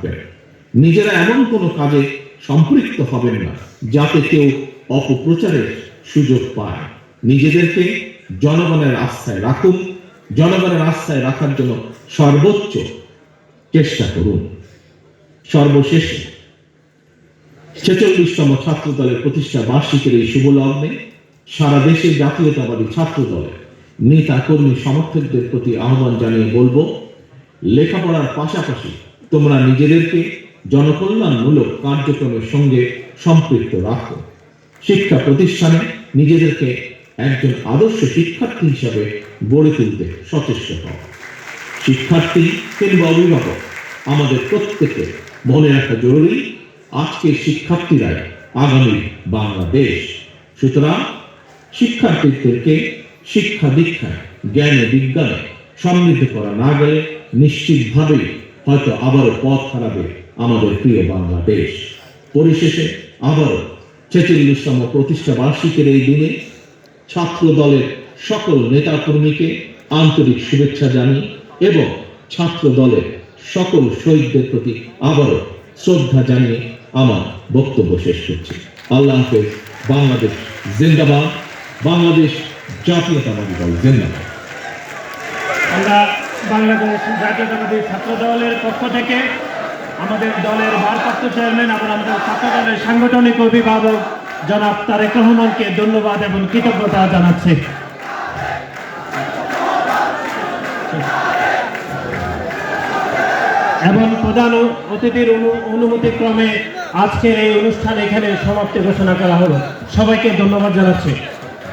থাকবেন নিজেরা এমন কোনো কাজে সম্পৃক্ত হবেন না, যাতে কেউ অপপ্রচারের সুযোগ পায়। নিজেদেরকে জনগণের আস্থায় রাখুন, জনগণের আস্থায় রাখার জন্য সর্বোচ্চ চেষ্টা করুন। সর্বশেষে, ছেচল্লিশতম ছাত্র দলের প্রতিষ্ঠা বার্ষিকীর এই শুভ লগ্নে সারা দেশের জাতীয়তাবাদী ছাত্র দলের নেতা কর্মী সমর্থকদের প্রতি আহ্বান জানিয়ে বলব, লেখাপড়ার পাশাপাশি তোমরা নিজেদেরকে জনকল্যাণমূলক কার্যক্রমের সঙ্গে সম্পৃক্ত রাখো। শিক্ষা প্রতিষ্ঠানে নিজেদেরকে একজন আদর্শ শিক্ষার্থী হিসাবে গড়ে তুলতে সচেষ্ট হও। শিক্ষার্থী কিংবা অভিভাবক, আমাদের প্রত্যেকে মনে রাখা জরুরি আজকের শিক্ষার্থীরাই আগামী বাংলাদেশ। সুতরাং শিক্ষার্থীদেরকে শিক্ষা দীক্ষায়, জ্ঞানে বিজ্ঞানে সমৃদ্ধ করা না গেলে নিশ্চিতভাবেই হয়তো আবারও পথ হারাবে আমাদের প্রিয় বাংলাদেশ। পরিশেষে আবারও ছেচল্লিশতম প্রতিষ্ঠা বার্ষিকীর এই দিনে ছাত্র দলের সকল নেতাকর্মীকে আন্তরিক শুভেচ্ছা জানিয়ে এবং ছাত্র দলের সকল শহীদদের প্রতি আবারও শ্রদ্ধা জানিয়ে আমার বক্তব্য শেষ করছি। আল্লাহ হাফেজ, বাংলাদেশ জিন্দাবাদ, বাংলাদেশ জাতীয়তাবাদী দল জিন্দাবাদ। আমরা বাংলাদেশ জাতীয়তাবাদী ছাত্র দলের পক্ষ থেকে আমাদের দলের ভারপ্রাপ্ত চেয়ারম্যান এবং আমাদের ছাত্র দলের সাংগঠনিক অভিভাবক জনাব তারেক রহমানকে ধন্যবাদ এবং কৃতজ্ঞতা জানাচ্ছি। এবং প্রধান অতিথির অনু- অনুমতিক্রমে আজকের এই অনুষ্ঠান এখানে সমাপ্তি ঘোষণা করা হলো। সবাইকে ধন্যবাদ জানাচ্ছি।